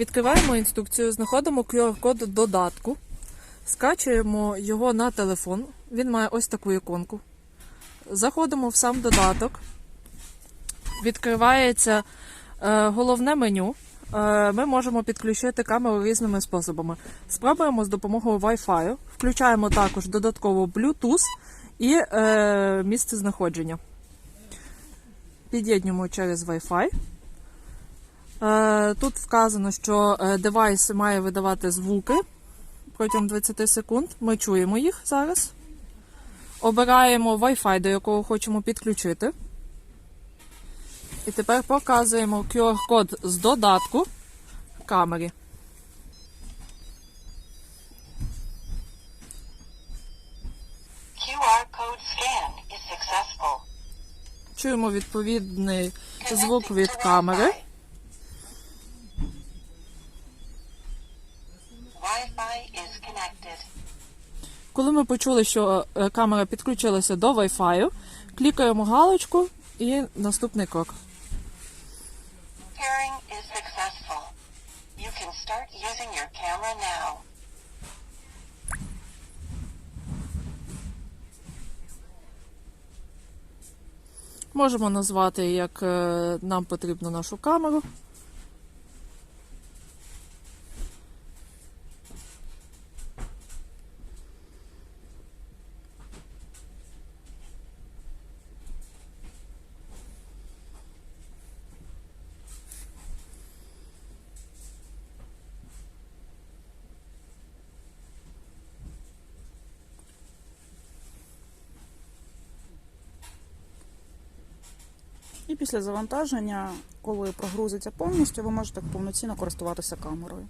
Відкриваємо інструкцію, знаходимо QR-код додатку, скачуємо його на телефон. Він має ось таку іконку. Заходимо в сам додаток. Відкривається е, головне меню. Е, ми можемо підключити камеру різними способами. Спробуємо з допомогою Wi-Fi. Включаємо також додатково Bluetooth і е, місце знаходження. Під'єднуємо через Wi-Fi. Е, Тут вказано, що е, девайс має видавати звуки протягом 20 секунд. Ми чуємо їх зараз. Обираємо Wi-Fi, до якого хочемо підключити. І тепер показуємо QR-код з додатку камері. QR code scan is successful. Чуємо відповідний звук від камери. Коли ми почули, що е, камера підключилася до Wi-Fi, клікаємо галочку і наступний крок. Можемо назвати, як е, нам потрібно нашу камеру. І після завантаження, коли прогрузиться повністю, ви можете повноцінно користуватися камерою.